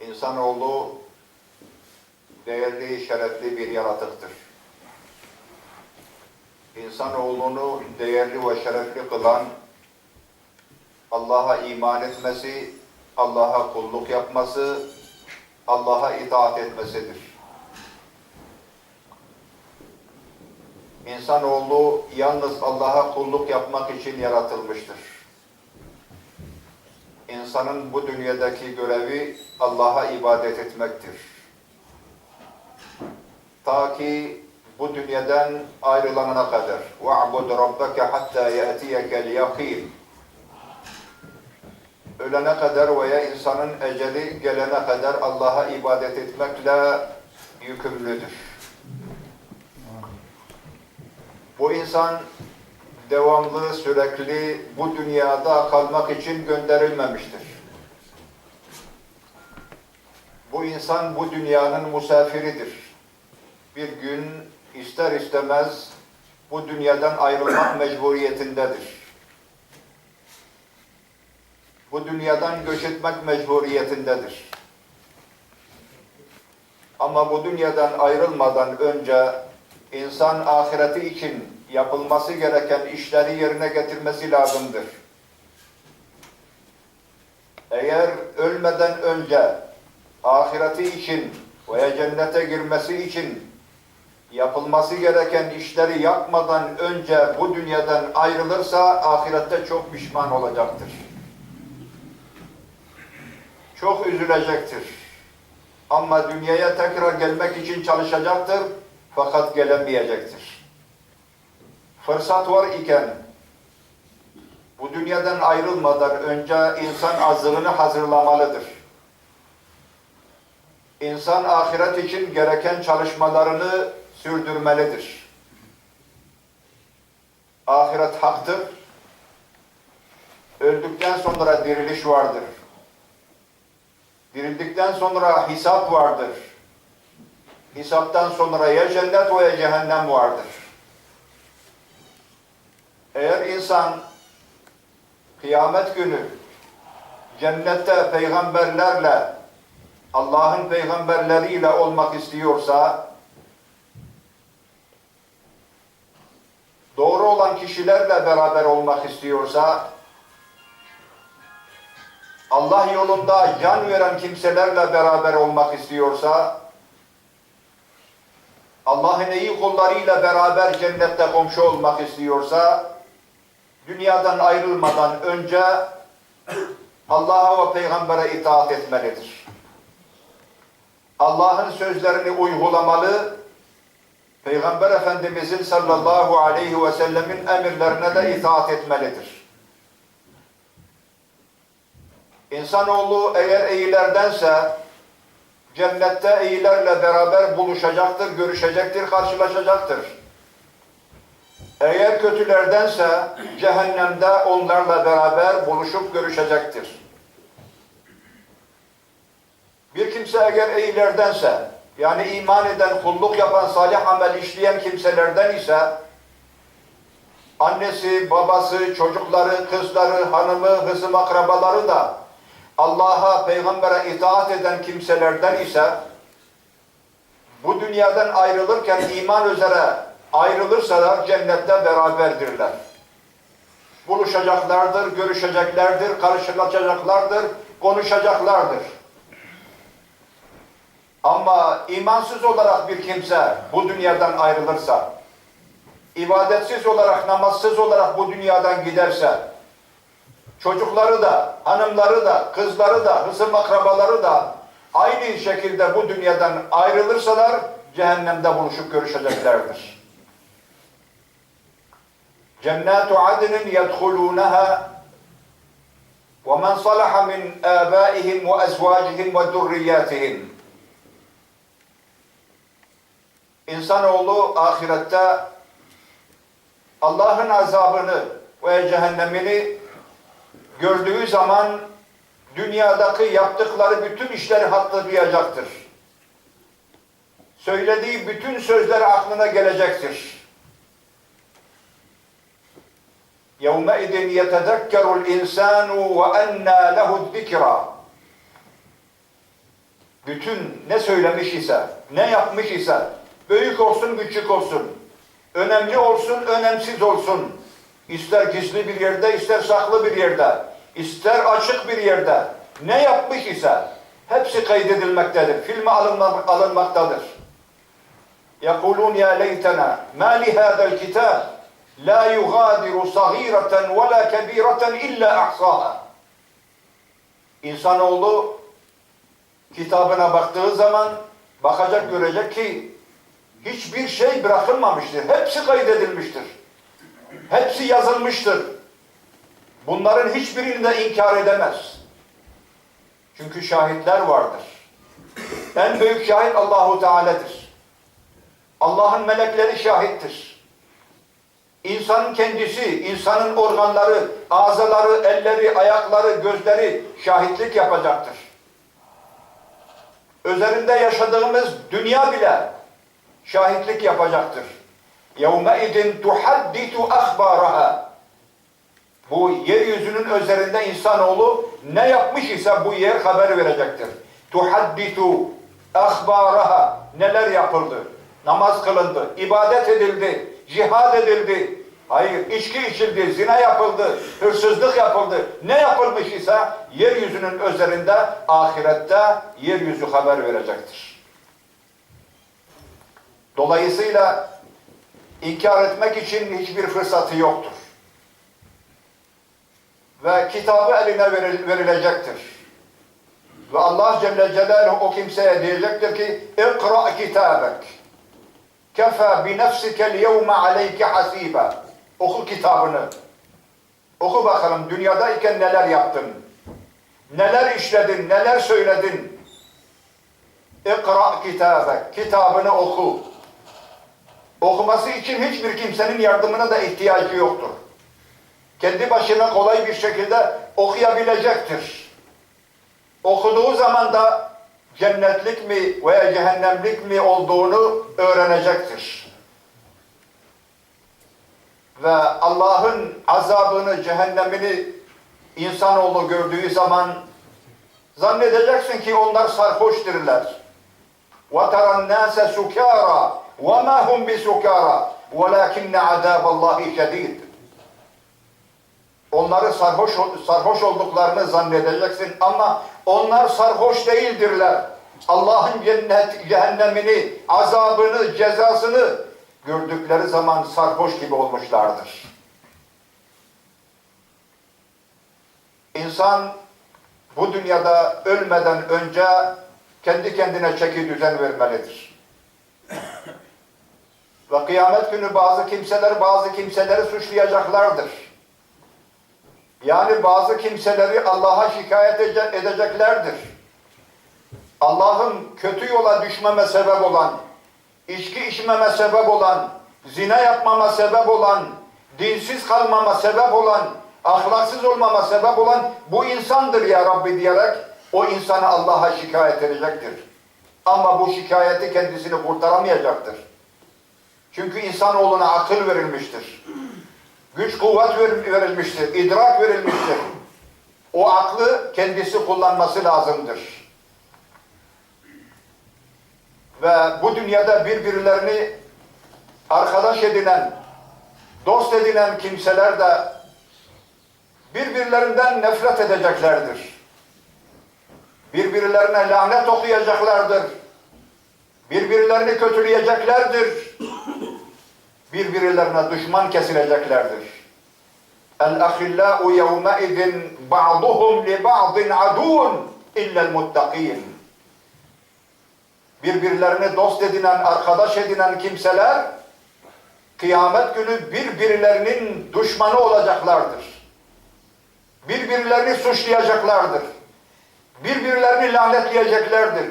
İnsanoğlu değerli, şerefli bir yaratıktır. İnsanoğlunu değerli ve şerefli kılan Allah'a iman etmesi, Allah'a kulluk yapması, Allah'a itaat etmesidir. İnsanoğlu yalnız Allah'a kulluk yapmak için yaratılmıştır. İnsanın bu dünyadaki görevi Allah'a ibadet etmektir. Ta ki bu dünyadan ayrılana kadar. وَعْبُدْ رَبَّكَ حَتَّى يَأْتِيَكَ الْيَقِينَ Ölene kadar veya insanın eceli gelene kadar Allah'a ibadet etmekle yükümlüdür. Bu insan devamlı, sürekli bu dünyada kalmak için gönderilmemiştir. Bu insan bu dünyanın musafiridir. Bir gün ister istemez bu dünyadan ayrılmak mecburiyetindedir. Bu dünyadan göç etmek mecburiyetindedir. Ama bu dünyadan ayrılmadan önce insan ahireti için yapılması gereken işleri yerine getirmesi lazımdır. Eğer ölmeden önce ahireti için veya cennete girmesi için yapılması gereken işleri yapmadan önce bu dünyadan ayrılırsa ahirette çok pişman olacaktır. Çok üzülecektir. Ama dünyaya tekrar gelmek için çalışacaktır fakat gelemeyecektir. Fırsat var iken bu dünyadan ayrılmadan önce insan azığını hazırlamalıdır. İnsan ahiret için gereken çalışmalarını sürdürmelidir. Ahiret haktır. Öldükten sonra diriliş vardır. Dirildikten sonra hesap vardır. Hesaptan sonra ya cennet veya cehennem vardır. Eğer insan kıyamet günü cennette peygamberlerle Allah'ın peygamberleriyle olmak istiyorsa doğru olan kişilerle beraber olmak istiyorsa Allah yolunda can veren kimselerle beraber olmak istiyorsa Allah'ın iyi kullarıyla beraber cennette komşu olmak istiyorsa dünyadan ayrılmadan önce Allah'a ve peygambere itaat etmelidir. Allah'ın sözlerini uygulamalı, Peygamber Efendimizin sallallahu aleyhi ve sellemin emirlerine de itaat etmelidir. İnsanoğlu eğer iyilerdense cennette iyilerle beraber buluşacaktır, görüşecektir, karşılaşacaktır. Eğer kötülerdense cehennemde onlarla beraber buluşup görüşecektir. Bir kimse eğer iyilerdense, yani iman eden, kulluk yapan, salih amel işleyen kimselerden ise, annesi, babası, çocukları, kızları, hanımı, hızım, akrabaları da Allah'a, peygambere itaat eden kimselerden ise, bu dünyadan ayrılırken iman üzere ayrılırsalar cennette beraberdirler. Buluşacaklardır, görüşeceklerdir, karşılaşacaklardır, konuşacaklardır. Ama imansız olarak bir kimse bu dünyadan ayrılırsa, ibadetsiz olarak, namazsız olarak bu dünyadan giderse, çocukları da, hanımları da, kızları da, hısım akrabaları da aynı şekilde bu dünyadan ayrılırsalar cehennemde buluşup görüşeceklerdir. Cennetu adnin yedhulunaha ve men salaha min abaihim ve ezvacihim ve durriyatihim. İnsanoğlu ahirette Allah'ın azabını ve cehennemini gördüğü zaman dünyadaki yaptıkları bütün işleri hatırlayacaktır. Söylediği bütün sözler aklına gelecektir. يَوْمَئِذٍ يَتَذَكَّرُ الْاِنْسَانُ وَاَنَّا لَهُ الذِّكْرَى Bütün ne söylemiş ise, ne yapmış ise, büyük olsun, küçük olsun, önemli olsun, önemsiz olsun, ister gizli bir yerde, ister saklı bir yerde, ister açık bir yerde, ne yapmış ise, hepsi kaydedilmektedir, filme alınma, alınmaktadır. يقولون يا ليتنا ما لهذا الكتاب لا يغادر صغيرة ولا كبيرة إلا أحصاها İnsanoğlu kitabına baktığı zaman bakacak görecek ki hiçbir şey bırakılmamıştır. Hepsi kaydedilmiştir. Hepsi yazılmıştır. Bunların hiçbirini de inkar edemez. Çünkü şahitler vardır. En büyük şahit Allahu Teala'dır. Allah'ın melekleri şahittir. İnsanın kendisi, insanın organları, ağzaları, elleri, ayakları, gözleri şahitlik yapacaktır. Üzerinde yaşadığımız dünya bile şahitlik yapacaktır. يَوْمَئِذٍ تُحَدِّثُ أَخْبَارَهَا Bu yeryüzünün üzerinde insanoğlu ne yapmış ise bu yer haber verecektir. تُحَدِّثُ أَخْبَارَهَا Neler yapıldı? Namaz kılındı, ibadet edildi, cihad edildi. Hayır, içki içildi, zina yapıldı, hırsızlık yapıldı. Ne yapılmış ise yeryüzünün üzerinde ahirette yeryüzü haber verecektir. Dolayısıyla inkar etmek için hiçbir fırsatı yoktur. Ve kitabı eline veril- verilecektir. Ve Allah Celle Celaluhu o kimseye diyecektir ki kitabek Kefa bi nefsikel yevme aleyke hasiba. Oku kitabını. Oku bakalım dünyadayken neler yaptın? Neler işledin, neler söyledin? İkra kitabek. Kitabını oku. Okuması için hiçbir kimsenin yardımına da ihtiyacı yoktur. Kendi başına kolay bir şekilde okuyabilecektir. Okuduğu zaman da cennetlik mi veya cehennemlik mi olduğunu öğrenecektir. Ve Allah'ın azabını, cehennemini insanoğlu gördüğü zaman zannedeceksin ki onlar sarhoşturlar. وَتَرَى النَّاسَ سُكَارًا وَمَا هُمْ بِسُكَارًا وَلَكِنَّ عَذَابَ اللّٰهِ شَد۪يدٌ Onları sarhoş, sarhoş olduklarını zannedeceksin ama onlar sarhoş değildirler. Allah'ın cennet, cehennemini, azabını, cezasını gördükleri zaman sarhoş gibi olmuşlardır. İnsan bu dünyada ölmeden önce kendi kendine çeki düzen vermelidir. Ve kıyamet günü bazı kimseler bazı kimseleri suçlayacaklardır. Yani bazı kimseleri Allah'a şikayet ede- edeceklerdir. Allah'ın kötü yola düşmeme sebep olan, içki içmeme sebep olan, zina yapmama sebep olan, dinsiz kalmama sebep olan, ahlaksız olmama sebep olan bu insandır ya Rabbi diyerek o insanı Allah'a şikayet edecektir. Ama bu şikayeti kendisini kurtaramayacaktır. Çünkü insanoğluna akıl verilmiştir. Güç kuvvet ver- verilmiştir, idrak verilmiştir. O aklı kendisi kullanması lazımdır. Ve bu dünyada birbirlerini arkadaş edinen, dost edinen kimseler de birbirlerinden nefret edeceklerdir. Birbirlerine lanet okuyacaklardır. Birbirlerini kötüleyeceklerdir birbirlerine düşman kesileceklerdir. El-ahillâ'u yevmeidin ba'duhum li ba'din adun illel muttaqin. Birbirlerini dost edinen, arkadaş edinen kimseler kıyamet günü birbirlerinin düşmanı olacaklardır. Birbirlerini suçlayacaklardır. Birbirlerini lanetleyeceklerdir.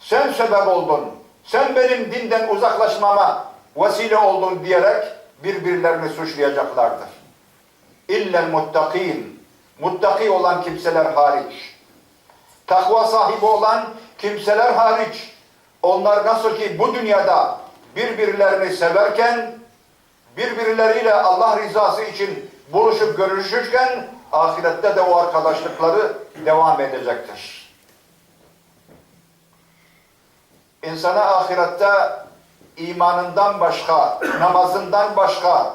Sen sebep oldun. Sen benim dinden uzaklaşmama vesile oldun diyerek birbirlerini suçlayacaklardır. İllel muttakin. Muttaki olan kimseler hariç. takva sahibi olan kimseler hariç onlar nasıl ki bu dünyada birbirlerini severken birbirleriyle Allah rızası için buluşup görüşürken ahirette de o arkadaşlıkları devam edecektir. İnsana ahirette imanından başka, namazından başka,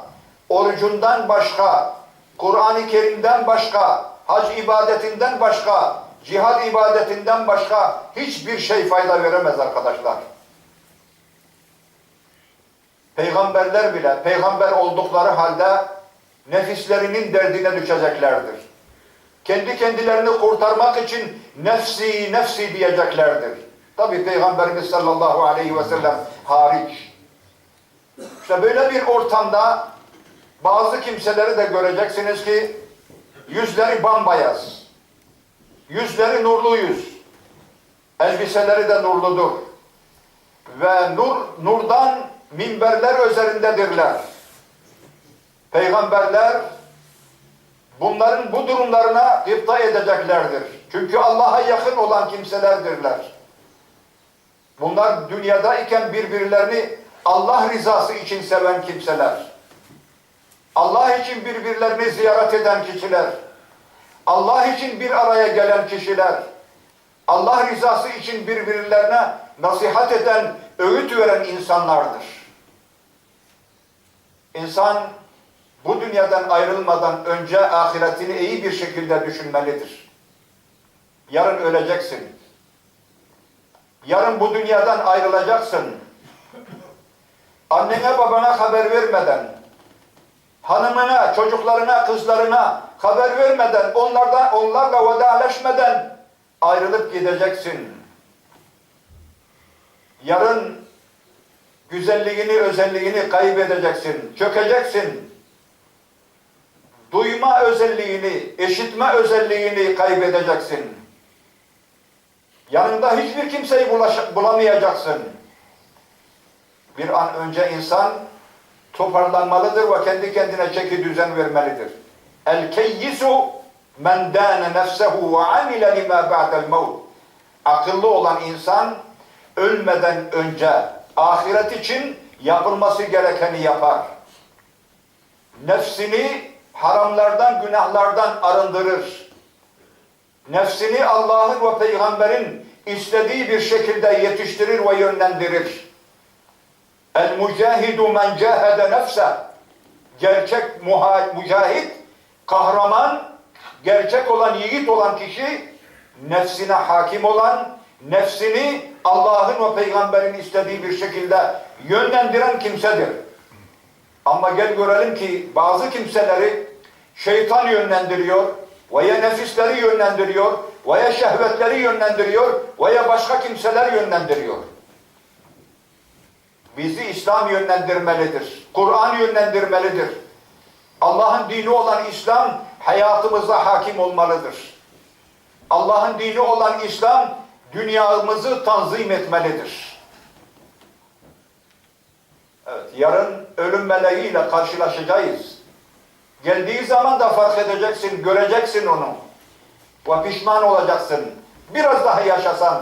orucundan başka, Kur'an-ı Kerim'den başka, hac ibadetinden başka, cihad ibadetinden başka hiçbir şey fayda veremez arkadaşlar. Peygamberler bile peygamber oldukları halde nefislerinin derdine düşeceklerdir. Kendi kendilerini kurtarmak için nefsi nefsi diyeceklerdir. Tabi Peygamberimiz sallallahu aleyhi ve sellem hariç. İşte böyle bir ortamda bazı kimseleri de göreceksiniz ki yüzleri bambayaz. Yüzleri nurlu yüz. Elbiseleri de nurludur. Ve nur nurdan minberler üzerindedirler. Peygamberler bunların bu durumlarına gıpta edeceklerdir. Çünkü Allah'a yakın olan kimselerdirler. Bunlar dünyada iken birbirlerini Allah rızası için seven kimseler. Allah için birbirlerini ziyaret eden kişiler. Allah için bir araya gelen kişiler. Allah rızası için birbirlerine nasihat eden, öğüt veren insanlardır. İnsan bu dünyadan ayrılmadan önce ahiretini iyi bir şekilde düşünmelidir. Yarın öleceksin. Yarın bu dünyadan ayrılacaksın. Annene babana haber vermeden, hanımına, çocuklarına, kızlarına haber vermeden, onlardan, onlarla vedaleşmeden ayrılıp gideceksin. Yarın güzelliğini, özelliğini kaybedeceksin, çökeceksin. Duyma özelliğini, işitme özelliğini kaybedeceksin. Yanında hiçbir kimseyi bulamayacaksın. Bir an önce insan toparlanmalıdır ve kendi kendine çeki düzen vermelidir. El keyyisu men dâne nefsehu ve amile lima ba'del. Akıllı olan insan ölmeden önce ahiret için yapılması gerekeni yapar. Nefsini haramlardan, günahlardan arındırır. Nefsini Allah'ın ve peygamberin istediği bir şekilde yetiştirir ve yönlendirir. El mücahidu men cahede nefse. Gerçek mücahit, kahraman, gerçek olan, yiğit olan kişi, nefsine hakim olan, nefsini Allah'ın ve peygamberin istediği bir şekilde yönlendiren kimsedir. Ama gel görelim ki bazı kimseleri şeytan yönlendiriyor, veya nefisleri yönlendiriyor, veya şehvetleri yönlendiriyor, veya başka kimseler yönlendiriyor. Bizi İslam yönlendirmelidir. Kur'an yönlendirmelidir. Allah'ın dini olan İslam hayatımıza hakim olmalıdır. Allah'ın dini olan İslam dünyamızı tanzim etmelidir. Evet, yarın ölüm meleğiyle karşılaşacağız. Geldiği zaman da fark edeceksin, göreceksin onu. Ve pişman olacaksın. Biraz daha yaşasan,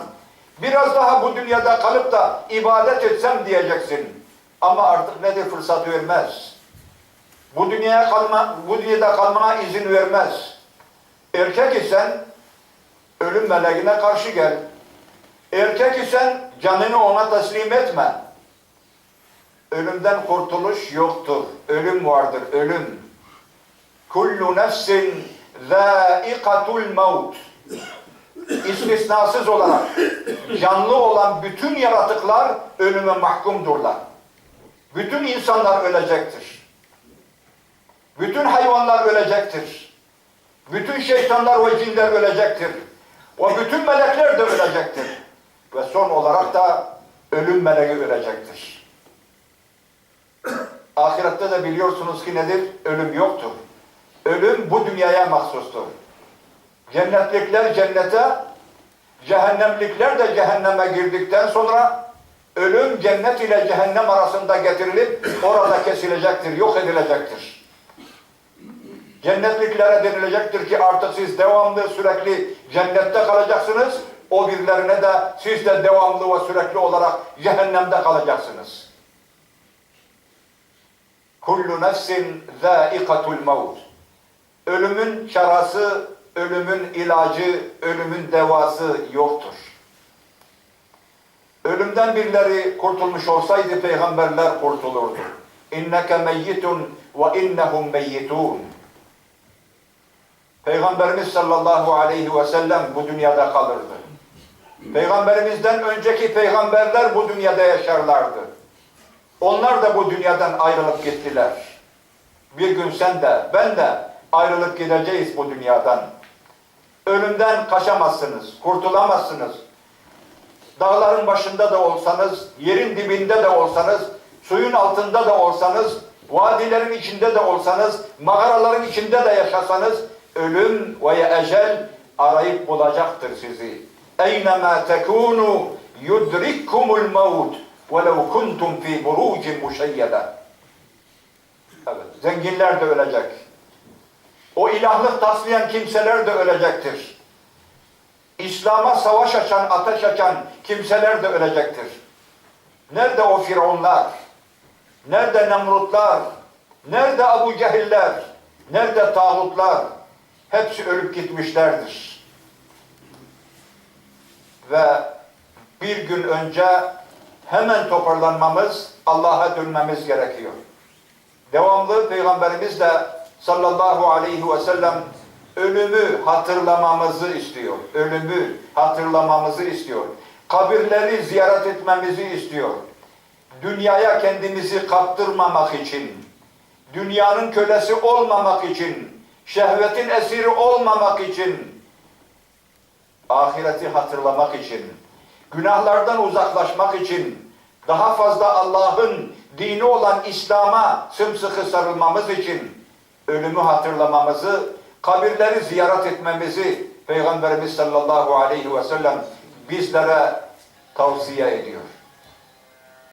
biraz daha bu dünyada kalıp da ibadet etsem diyeceksin. Ama artık nedir fırsat vermez. Bu dünyaya kalma, bu dünyada kalmana izin vermez. Erkek isen ölüm meleğine karşı gel. Erkek isen canını ona teslim etme. Ölümden kurtuluş yoktur. Ölüm vardır, ölüm. Kullu nefsin zâikatul mevt. İstisnasız olarak canlı olan bütün yaratıklar ölüme mahkumdurlar. Bütün insanlar ölecektir. Bütün hayvanlar ölecektir. Bütün şeytanlar ve cinler ölecektir. Ve bütün melekler de ölecektir. Ve son olarak da ölüm meleği ölecektir. Ahirette de biliyorsunuz ki nedir? Ölüm yoktur. Ölüm bu dünyaya mahsustur. Cennetlikler cennete, cehennemlikler de cehenneme girdikten sonra ölüm cennet ile cehennem arasında getirilip orada kesilecektir, yok edilecektir. Cennetliklere denilecektir ki artık siz devamlı sürekli cennette kalacaksınız. O birilerine de siz de devamlı ve sürekli olarak cehennemde kalacaksınız. Kullu nefsin zâikatul mevt. Ölümün çarası, ölümün ilacı, ölümün devası yoktur. Ölümden birileri kurtulmuş olsaydı peygamberler kurtulurdu. İnneke meyyitun ve innehum meyyitun. Peygamberimiz sallallahu aleyhi ve sellem bu dünyada kalırdı. Peygamberimizden önceki peygamberler bu dünyada yaşarlardı. Onlar da bu dünyadan ayrılıp gittiler. Bir gün sen de ben de ayrılıp gideceğiz bu dünyadan. Ölümden kaçamazsınız, kurtulamazsınız. Dağların başında da olsanız, yerin dibinde de olsanız, suyun altında da olsanız, vadilerin içinde de olsanız, mağaraların içinde de yaşasanız, ölüm ve ecel arayıp bulacaktır sizi. Eynemâ tekûnû yudrikkumul mevt velev kuntum fî burucin muşeyyede. Evet, zenginler de ölecek. O ilahlık taslayan kimseler de ölecektir. İslam'a savaş açan, ateş açan kimseler de ölecektir. Nerede o firavunlar? Nerede Nemrutlar? Nerede Abu Cehiller? Nerede tağutlar? Hepsi ölüp gitmişlerdir. Ve bir gün önce hemen toparlanmamız, Allah'a dönmemiz gerekiyor. Devamlı Peygamberimiz de sallallahu aleyhi ve sellem ölümü hatırlamamızı istiyor. Ölümü hatırlamamızı istiyor. Kabirleri ziyaret etmemizi istiyor. Dünyaya kendimizi kaptırmamak için, dünyanın kölesi olmamak için, şehvetin esiri olmamak için, ahireti hatırlamak için, günahlardan uzaklaşmak için, daha fazla Allah'ın dini olan İslam'a sımsıkı sarılmamız için ölümü hatırlamamızı, kabirleri ziyaret etmemizi Peygamberimiz sallallahu aleyhi ve sellem bizlere tavsiye ediyor.